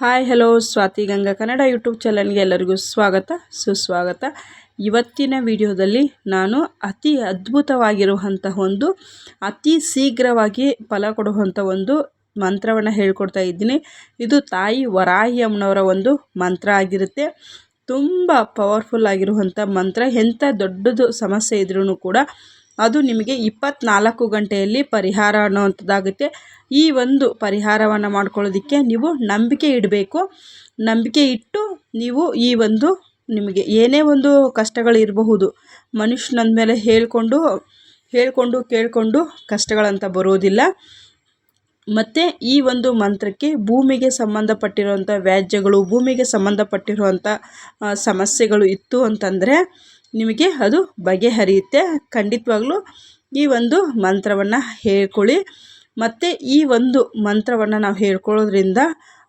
Hi, hello, Swati Ganga Kannada YouTube ಚಾನಲ್ಗೆ ಎಲ್ಲರಿಗೂ ಸ್ವಾಗತ, ಸುಸ್ವಾಗತ. ಇವತ್ತಿನ ವಿಡಿಯೋದಲ್ಲಿ ನಾನು ಅತಿ ಅದ್ಭುತವಾಗಿರುವಂಥ ಒಂದು, ಅತಿ ಶೀಘ್ರವಾಗಿ ಫಲ ಕೊಡುವಂಥ ಒಂದು ಮಂತ್ರವನ್ನು ಹೇಳ್ಕೊಡ್ತಾ ಇದ್ದೀನಿ. ಇದು ತಾಯಿ ವರಾಹಿ ಅಮ್ಮನವರ ಒಂದು ಮಂತ್ರ ಆಗಿರುತ್ತೆ. ತುಂಬ ಪವರ್ಫುಲ್ ಆಗಿರುವಂಥ ಮಂತ್ರ. ಎಂಥ ದೊಡ್ಡದು ಸಮಸ್ಯೆ ಇದ್ರೂ ಕೂಡ ಅದು ನಿಮಗೆ ಇಪ್ಪತ್ನಾಲ್ಕು ಗಂಟೆಯಲ್ಲಿ ಪರಿಹಾರ ಅನ್ನುವಂಥದ್ದಾಗುತ್ತೆ. ಈ ಒಂದು ಪರಿಹಾರವನ್ನು ಮಾಡ್ಕೊಳ್ಳೋದಕ್ಕೆ ನೀವು ನಂಬಿಕೆ ಇಡಬೇಕು. ನಂಬಿಕೆ ಇಟ್ಟು ನೀವು ಈ ಒಂದು ನಿಮಗೆ ಏನೇ ಒಂದು ಕಷ್ಟಗಳಿರಬಹುದು ಮನುಷ್ಯನಂದ ಮೇಲೆ ಹೇಳಿಕೊಂಡು ಹೇಳಿಕೊಂಡು, ಕೇಳಿಕೊಂಡು ಕಷ್ಟಗಳಂತ ಬರೋದಿಲ್ಲ. ಮತ್ತು ಈ ಒಂದು ಮಂತ್ರಕ್ಕೆ ಭೂಮಿಗೆ ಸಂಬಂಧಪಟ್ಟಿರುವಂಥ ವ್ಯಾಜ್ಯಗಳು, ಭೂಮಿಗೆ ಸಂಬಂಧಪಟ್ಟಿರುವಂಥ ಸಮಸ್ಯೆಗಳು ಇತ್ತು ಅಂತಂದರೆ ನಿಮಗೆ ಅದು ಬಗೆಹರಿಯುತ್ತೆ. ಖಂಡಿತವಾಗ್ಲೂ ಈ ಒಂದು ಮಂತ್ರವನ್ನು ಹೇಳ್ಕೊಳ್ಳಿ. ಮತ್ತು ಈ ಒಂದು ಮಂತ್ರವನ್ನು ನಾವು ಹೇಳ್ಕೊಳ್ಳೋದ್ರಿಂದ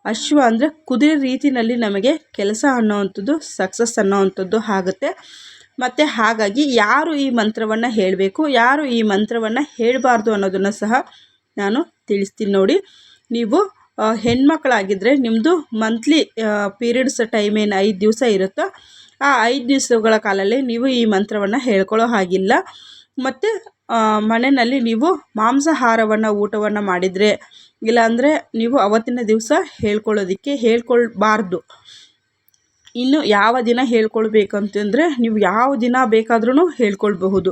ಅಶ್ವ ಅಂದರೆ ಕುದುರೆ ರೀತಿಯಲ್ಲಿ ನಮಗೆ ಕೆಲಸ ಅನ್ನೋವಂಥದ್ದು ಸಕ್ಸಸ್ ಅನ್ನೋವಂಥದ್ದು ಆಗುತ್ತೆ. ಮತ್ತು ಹಾಗಾಗಿ ಯಾರು ಈ ಮಂತ್ರವನ್ನು ಹೇಳಬೇಕು, ಯಾರು ಈ ಮಂತ್ರವನ್ನು ಹೇಳಬಾರ್ದು ಅನ್ನೋದನ್ನು ಸಹ ನಾನು ತಿಳಿಸ್ತೀನಿ ನೋಡಿ. ನೀವು ಹೆಣ್ಮಕ್ಳಾಗಿದ್ದರೆ ನಿಮ್ಮದು ಮಂತ್ಲಿ ಪೀರಿಯಡ್ಸ್ ಟೈಮ್ ಏನು ಐದು ದಿವಸ ಇರುತ್ತೋ ಆ ಐದು ದಿವಸಗಳ ಕಾಲಲ್ಲಿ ನೀವು ಈ ಮಂತ್ರವನ್ನು ಹೇಳ್ಕೊಳ್ಳೋ ಹಾಗಿಲ್ಲ. ಮತ್ತು ಮನೆಯಲ್ಲಿ ನೀವು ಮಾಂಸಾಹಾರವನ್ನು, ಊಟವನ್ನು ಮಾಡಿದರೆ, ಇಲ್ಲಾಂದರೆ ನೀವು ಅವತ್ತಿನ ದಿವಸ ಹೇಳ್ಕೊಳ್ಳೋದಕ್ಕೆ ಹೇಳ್ಕೊಳ್ಬಾರ್ದು. ಇನ್ನು ಯಾವ ದಿನ ಹೇಳ್ಕೊಳ್ಬೇಕಂತಂದರೆ ನೀವು ಯಾವ ದಿನ ಬೇಕಾದ್ರೂ ಹೇಳ್ಕೊಳ್ಬಹುದು.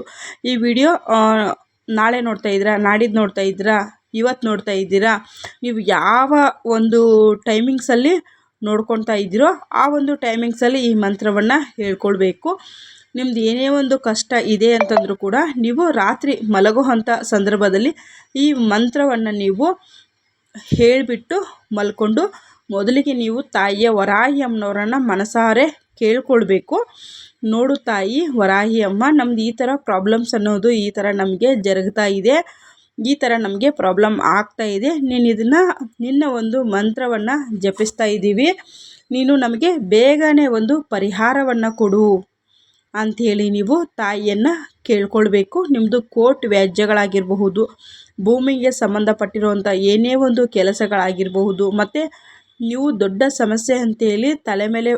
ಈ ವಿಡಿಯೋ ನಾಳೆ ನೋಡ್ತಾ ಇದ್ದೀರಾ, ನಾಡಿದ್ದು ನೋಡ್ತಾ ಇದ್ದೀರಾ, ಇವತ್ತು ನೋಡ್ತಾ ಇದ್ದೀರಾ, ನೀವು ಯಾವ ಒಂದು ಟೈಮಿಂಗ್ಸಲ್ಲಿ ನೋಡ್ಕೊತಾ ಇದ್ದೀರೋ ಆ ಒಂದು ಟೈಮಿಂಗ್ಸಲ್ಲಿ ಈ ಮಂತ್ರವನ್ನು ಹೇಳ್ಕೊಳ್ಬೇಕು. ನಿಮ್ದು ಏನೇ ಒಂದು ಕಷ್ಟ ಇದೆ ಅಂತಂದರೂ ಕೂಡ ನೀವು ರಾತ್ರಿ ಮಲಗೋ ಅಂಥ ಸಂದರ್ಭದಲ್ಲಿ ಈ ಮಂತ್ರವನ್ನು ನೀವು ಹೇಳಿಬಿಟ್ಟು ಮಲ್ಕೊಂಡು ಮೊದಲಿಗೆ ನೀವು ತಾಯಿಯ ವರಾಹಿ ಅಮ್ಮನವರನ್ನು ಮನಸಾರೆ ಕೇಳ್ಕೊಳ್ಬೇಕು. ನೋಡು ತಾಯಿ, ವರಾಹಿ ಅಮ್ಮ, ನಮ್ದು ಈ ಥರ ಪ್ರಾಬ್ಲಮ್ಸ್ ಅನ್ನೋದು ಈ ಥರ ನಮಗೆ ಜರುಗ್ತಾ ಇದೆ. ಈ ಥರ ನಮಗೆ ಪ್ರಾಬ್ಲಮ್ ಆಗ್ತಾ ಇದೆ. ನೀನು ಇದನ್ನು, ನಿನ್ನ ಒಂದು ಮಂತ್ರವನ್ನು ಜಪಿಸ್ತಾ ಇದ್ದೀವಿ ನೀನು ನಮಗೆ ಬೇಗನೆ ಒಂದು ಪರಿಹಾರವನ್ನು ಕೊಡು ಅಂಥೇಳಿ ನೀವು ತಾಯಿಯನ್ನು ಕೇಳ್ಕೊಳ್ಬೇಕು. ನಿಮ್ಮದು ಕೋರ್ಟ್ ವ್ಯಾಜ್ಯಗಳಾಗಿರಬಹುದು, ಭೂಮಿಗೆ ಸಂಬಂಧಪಟ್ಟಿರುವಂಥ ಏನೇ ಒಂದು ಕೆಲಸಗಳಾಗಿರಬಹುದು, ಮತ್ತು ನೀವು ದೊಡ್ಡ ಸಮಸ್ಯೆ ಅಂತೇಳಿ ತಲೆ ಮೇಲೆ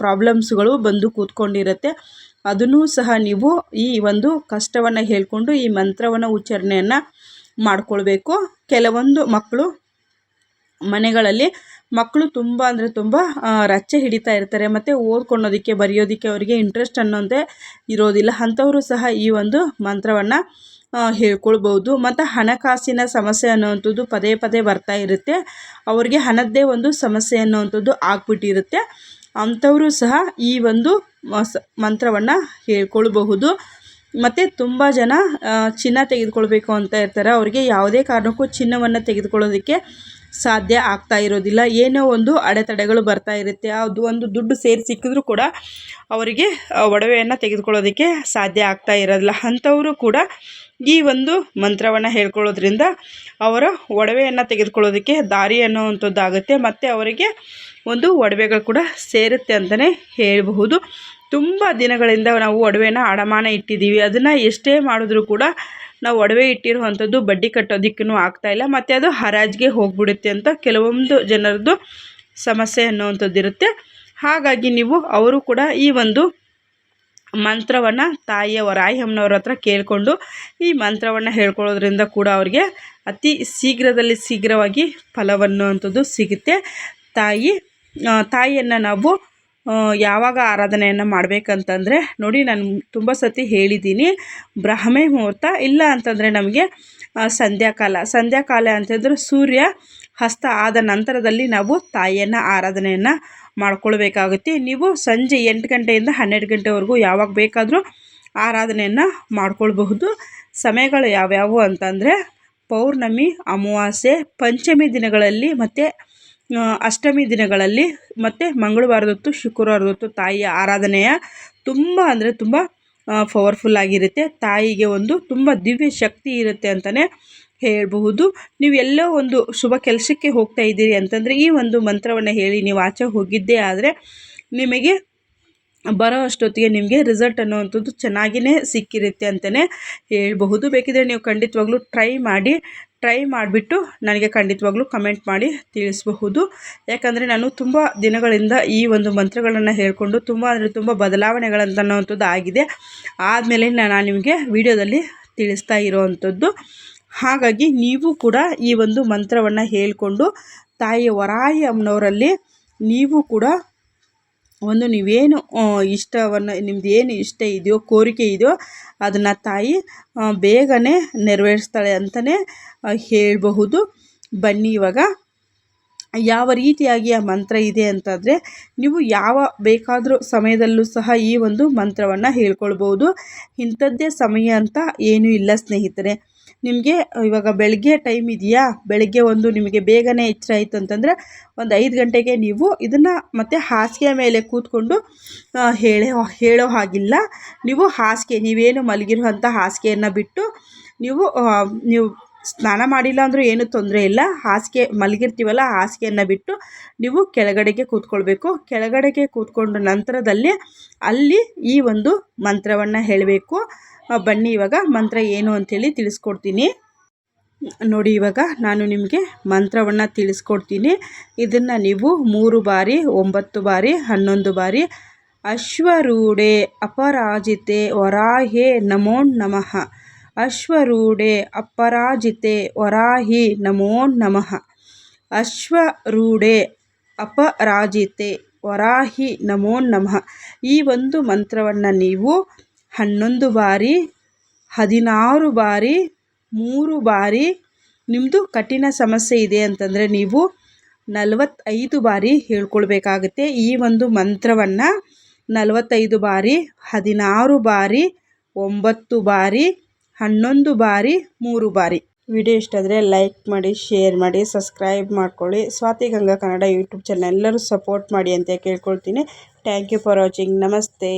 ಪ್ರಾಬ್ಲಮ್ಸ್ಗಳು ಬಂದು ಕೂತ್ಕೊಂಡಿರುತ್ತೆ. ಅದನ್ನೂ ಸಹ ನೀವು ಈ ಒಂದು ಕಷ್ಟವನ್ನು ಹೇಳಿಕೊಂಡು ಈ ಮಂತ್ರವನ್ನು ಉಚ್ಚಾರಣೆಯನ್ನು ಮಾಡಿಕೊಳ್ಬೇಕು. ಕೆಲವೊಂದು ಮಕ್ಕಳು ಮನೆಗಳಲ್ಲಿ ಮಕ್ಕಳು ತುಂಬ ಅಂದರೆ ತುಂಬ ರಚ್ಚೆ ಹಿಡಿತಾ ಇರ್ತಾರೆ. ಮತ್ತು ಓದ್ಕೊಳ್ಳೋದಕ್ಕೆ ಬರೆಯೋದಕ್ಕೆ ಅವರಿಗೆ ಇಂಟ್ರೆಸ್ಟ್ ಅನ್ನೋದೇ ಇರೋದಿಲ್ಲ. ಅಂಥವರು ಸಹ ಈ ಒಂದು ಮಂತ್ರವನ್ನು ಹೇಳ್ಕೊಳ್ಬೋದು. ಮತ್ತು ಹಣಕಾಸಿನ ಸಮಸ್ಯೆ ಅನ್ನೋವಂಥದ್ದು ಪದೇ ಪದೇ ಬರ್ತಾ ಇರುತ್ತೆ. ಅವರಿಗೆ ಹಣದ್ದೇ ಒಂದು ಸಮಸ್ಯೆ ಅನ್ನೋವಂಥದ್ದು ಆಗ್ಬಿಟ್ಟಿರುತ್ತೆ. ಅಂಥವರು ಸಹ ಈ ಒಂದು ಮಂತ್ರವನ್ನು ಹೇಳ್ಕೊಳ್ಬಹುದು. ಮತ್ತು ತುಂಬ ಜನ ಚಿನ್ನ ತೆಗೆದುಕೊಳ್ಬೇಕು ಅಂತ ಇರ್ತಾರೆ. ಅವರಿಗೆ ಯಾವುದೇ ಕಾರಣಕ್ಕೂ ಚಿನ್ನವನ್ನು ತೆಗೆದುಕೊಳ್ಳೋದಕ್ಕೆ ಸಾಧ್ಯ ಆಗ್ತಾ ಇರೋದಿಲ್ಲ. ಏನೋ ಒಂದು ಅಡೆತಡೆಗಳು ಬರ್ತಾ ಇರುತ್ತೆ. ಅದು ಒಂದು ದುಡ್ಡು ಸೇರಿ ಸಿಕ್ಕಿದ್ರೂ ಕೂಡ ಅವರಿಗೆ ಒಡವೆಯನ್ನು ತೆಗೆದುಕೊಳ್ಳೋದಕ್ಕೆ ಸಾಧ್ಯ ಆಗ್ತಾ ಇರೋದಿಲ್ಲ. ಅಂಥವರು ಕೂಡ ಈ ಒಂದು ಮಂತ್ರವನ್ನು ಹೇಳ್ಕೊಳ್ಳೋದ್ರಿಂದ ಅವರ ಒಡವೆಯನ್ನು ತೆಗೆದುಕೊಳ್ಳೋದಕ್ಕೆ ದಾರಿ ಅನ್ನೋವಂಥದ್ದಾಗುತ್ತೆ. ಮತ್ತು ಅವರಿಗೆ ಒಂದು ಒಡವೆಗಳು ಕೂಡ ಸೇರುತ್ತೆ ಅಂತಲೇ ಹೇಳಬಹುದು. ತುಂಬ ದಿನಗಳಿಂದ ನಾವು ಒಡವೆನ ಅಡಮಾನ ಇಟ್ಟಿದ್ದೀವಿ. ಅದನ್ನು ಎಷ್ಟೇ ಮಾಡಿದ್ರೂ ಕೂಡ ನಾವು ಒಡವೆ ಇಟ್ಟಿರುವಂಥದ್ದು ಬಡ್ಡಿ ಕಟ್ಟೋದಕ್ಕೂ ಆಗ್ತಾಯಿಲ್ಲ ಮತ್ತು ಅದು ಹರಾಜಿಗೆ ಹೋಗಿಬಿಡುತ್ತೆ ಅಂತ ಕೆಲವೊಂದು ಜನರದ್ದು ಸಮಸ್ಯೆ ಅನ್ನುವಂಥದ್ದು ಇರುತ್ತೆ. ಹಾಗಾಗಿ ನೀವು ಅವರು ಕೂಡ ಈ ಒಂದು ಮಂತ್ರವನ್ನು ತಾಯಿಯ ಆಯಮ್ಮನವ್ರ ಹತ್ರ ಕೇಳಿಕೊಂಡು ಈ ಮಂತ್ರವನ್ನು ಹೇಳ್ಕೊಳ್ಳೋದ್ರಿಂದ ಕೂಡ ಅವರಿಗೆ ಅತಿ ಶೀಘ್ರದಲ್ಲಿ ಶೀಘ್ರವಾಗಿ ಫಲವನ್ನುವಂಥದ್ದು ಸಿಗುತ್ತೆ. ತಾಯಿ ತಾಯಿಯನ್ನು ನಾವು ಯಾವಾಗ ಆರಾಧನೆಯನ್ನು ಮಾಡಬೇಕಂತಂದರೆ, ನೋಡಿ ನಾನು ತುಂಬ ಸತಿ ಹೇಳಿದ್ದೀನಿ ಬ್ರಹ್ಮೆ ಮುಹೂರ್ತ, ಇಲ್ಲ ಅಂತಂದರೆ ನಮಗೆ ಸಂಧ್ಯಾಕಾಲ. ಸಂಧ್ಯಾಕಾಲ ಅಂತಂದರೆ ಸೂರ್ಯ ಹಸ್ತ ಆದ ನಂತರದಲ್ಲಿ ನಾವು ತಾಯಿಯನ್ನು ಆರಾಧನೆಯನ್ನು ಮಾಡ್ಕೊಳ್ಬೇಕಾಗುತ್ತೆ. ನೀವು ಸಂಜೆ ಎಂಟು ಗಂಟೆಯಿಂದ ಹನ್ನೆರಡು ಗಂಟೆವರೆಗೂ ಯಾವಾಗ ಬೇಕಾದರೂ ಆರಾಧನೆಯನ್ನು ಮಾಡ್ಕೊಳ್ಬಹುದು. ಸಮಯಗಳು ಯಾವ್ಯಾವು ಅಂತಂದರೆ, ಪೌರ್ಣಮಿ, ಅಮಾವಾಸ್ಯೆ, ಪಂಚಮಿ ದಿನಗಳಲ್ಲಿ ಮತ್ತು ಅಷ್ಟಮಿ ದಿನಗಳಲ್ಲಿ ಮತ್ತು ಮಂಗಳವಾರದೊತ್ತು ಶುಕ್ರವಾರದೊತ್ತು ತಾಯಿಯ ಆರಾಧನೆಯ ತುಂಬ ಅಂದರೆ ತುಂಬ ಪವರ್ಫುಲ್ಲಾಗಿರುತ್ತೆ ತಾಯಿಗೆ ಒಂದು ತುಂಬ ದಿವ್ಯ ಶಕ್ತಿ ಇರುತ್ತೆ ಅಂತಲೇ ಹೇಳಬಹುದು. ನೀವು ಎಲ್ಲೋ ಒಂದು ಶುಭ ಕೆಲಸಕ್ಕೆ ಹೋಗ್ತಾ ಇದ್ದೀರಿ ಅಂತಂದರೆ ಈ ಒಂದು ಮಂತ್ರವನ್ನು ಹೇಳಿ ನೀವು ಆಚೆ ಹೋಗಿದ್ದೇ ಆದರೆ ನಿಮಗೆ ಬರೋ ಅಷ್ಟೊತ್ತಿಗೆ ನಿಮಗೆ ರಿಸಲ್ಟ್ ಅನ್ನುವಂಥದ್ದು ಚೆನ್ನಾಗಿಯೇ ಸಿಕ್ಕಿರುತ್ತೆ ಅಂತಲೇ ಹೇಳಬಹುದು. ಬೇಕಿದ್ರೆ ನೀವು ಖಂಡಿತವಾಗ್ಲೂ ಟ್ರೈ ಮಾಡಿ ಟ್ರೈ ಮಾಡಿಬಿಟ್ಟು ನನಗೆ ಖಂಡಿತವಾಗ್ಲೂ ಕಮೆಂಟ್ ಮಾಡಿ ತಿಳಿಸಬಹುದು. ಯಾಕಂದರೆ ನಾನು ತುಂಬ ದಿನಗಳಿಂದ ಈ ಒಂದು ಮಂತ್ರಗಳನ್ನು ಹೇಳಿಕೊಂಡು ತುಂಬ ಅಂದರೆ ತುಂಬ ಬದಲಾವಣೆಗಳಂತನ್ನುವಂಥದ್ದು ಆಗಿದೆ. ಆದಮೇಲೆ ನಾನು ನಿಮಗೆ ವಿಡಿಯೋದಲ್ಲಿ ತಿಳಿಸ್ತಾ ಇರೋವಂಥದ್ದು. ಹಾಗಾಗಿ ನೀವು ಕೂಡ ಈ ಒಂದು ಮಂತ್ರವನ್ನು ಹೇಳಿಕೊಂಡು ತಾಯಿ ವರಾಯಿ ಅಮ್ಮನವರಲ್ಲಿ ನೀವು ಕೂಡ ಒಂದು ನೀವೇನು ಇಷ್ಟವನ್ನು ನಿಮ್ದು ಏನು ಇಷ್ಟ ಇದೆಯೋ, ಕೋರಿಕೆ ಇದೆಯೋ ಅದನ್ನು ತಾಯಿ ಬೇಗನೆ ನೆರವೇರಿಸ್ತಾಳೆ ಅಂತಲೇ ಹೇಳಬಹುದು. ಬನ್ನಿ ಇವಾಗ. ಯಾವ ರೀತಿಯಾಗಿ ಆ ಮಂತ್ರ ಇದೆ ಅಂತಂದರೆ, ನೀವು ಯಾವ ಬೇಕಾದರೂ ಸಮಯದಲ್ಲೂ ಸಹ ಈ ಒಂದು ಮಂತ್ರವನ್ನು ಹೇಳ್ಕೊಳ್ಬೋದು ಇಂಥದ್ದೇ ಸಮಯ ಅಂತ ಏನೂ ಇಲ್ಲ ಸ್ನೇಹಿತರೆ. ನಿಮಗೆ ಇವಾಗ ಬೆಳಗ್ಗೆ ಟೈಮ್ ಇದೆಯಾ? ಬೆಳಗ್ಗೆ ಒಂದು ನಿಮಗೆ ಬೇಗನೆ ಎಚ್ಚರ ಆಯಿತು ಅಂತಂದರೆ ಒಂದು ಐದು ಗಂಟೆಗೆ ನೀವು ಇದನ್ನು ಮತ್ತೆ ಹಾಸಿಗೆ ಮೇಲೆ ಕೂತ್ಕೊಂಡು ಹೇಳೇ, ಹೇಳೋ ಹಾಗಿಲ್ಲ. ನೀವು ಹಾಸಿಗೆ, ನೀವೇನು ಮಲಗಿರುವಂಥ ಹಾಸಿಗೆಯನ್ನು ಬಿಟ್ಟು ನೀವು ನೀವು ಸ್ನಾನ ಮಾಡಿಲ್ಲ ಅಂದರೂ ಏನೂ ತೊಂದರೆ ಇಲ್ಲ. ಹಾಸಿಗೆ, ಮಲಗಿರ್ತೀವಲ್ಲ ಹಾಸಿಗೆಯನ್ನು ಬಿಟ್ಟು ನೀವು ಕೆಳಗಡೆಗೆ ಕೂತ್ಕೊಳ್ಬೇಕು. ಕೆಳಗಡೆಗೆ ಕೂತ್ಕೊಂಡ ನಂತರದಲ್ಲಿ ಅಲ್ಲಿ ಈ ಒಂದು ಮಂತ್ರವನ್ನು ಹೇಳಬೇಕು. ಬನ್ನಿ ಇವಾಗ ಮಂತ್ರ ಏನು ಅಂಥೇಳಿ ತಿಳಿಸ್ಕೊಡ್ತೀನಿ. ನೋಡಿ ಇವಾಗ ನಾನು ನಿಮಗೆ ಮಂತ್ರವನ್ನು ತಿಳಿಸ್ಕೊಡ್ತೀನಿ. ಇದನ್ನು ನೀವು ಮೂರು ಬಾರಿ, ಒಂಬತ್ತು ಬಾರಿ, ಹನ್ನೊಂದು ಬಾರಿ ಅಶ್ವರೂಢೆ ಅಪರಾಜಿತೆ ವರಾಹೆ ನಮೋ ನಮಃ. ಅಶ್ವರೂಢೆ ಅಪರಾಜಿತೆ ವರಾಹಿ ನಮೋ ನಮಃ. ಅಶ್ವರೂಢೆ ಅಪರಾಜಿತೆ ವರಾಹಿ ನಮೋ ನಮಃ. ಈ ಒಂದು ಮಂತ್ರವನ್ನು ನೀವು ಹನ್ನೊಂದು ಬಾರಿ, ಹದಿನಾರು ಬಾರಿ, ಮೂರು ಬಾರಿ. ನಿಮ್ಮದು ಕಠಿಣ ಸಮಸ್ಯೆ ಇದೆ ಅಂತಂದರೆ ನೀವು ನಲವತ್ತೈದು ಬಾರಿ ಹೇಳ್ಕೊಳ್ಬೇಕಾಗುತ್ತೆ ಈ ಒಂದು ಮಂತ್ರವನ್ನು. ನಲವತ್ತೈದು ಬಾರಿ, ಹದಿನಾರು ಬಾರಿ, ಒಂಬತ್ತು ಬಾರಿ, ಹನ್ನೊಂದು ಬಾರಿ, ಮೂರು ಬಾರಿ. ವಿಡಿಯೋ ಇಷ್ಟ ಆದರೆ ಲೈಕ್ ಮಾಡಿ, ಶೇರ್ ಮಾಡಿ, ಸಬ್ಸ್ಕ್ರೈಬ್ ಮಾಡ್ಕೊಳ್ಳಿ. ಸ್ವಾತಿ ಗಂಗಾ ಕನ್ನಡ ಯೂಟ್ಯೂಬ್ ಚಾನಲ್ ಎಲ್ಲರೂ ಸಪೋರ್ಟ್ ಮಾಡಿ ಅಂತ ಕೇಳ್ಕೊಳ್ತೀನಿ. Thank you for watching. ನಮಸ್ತೆ.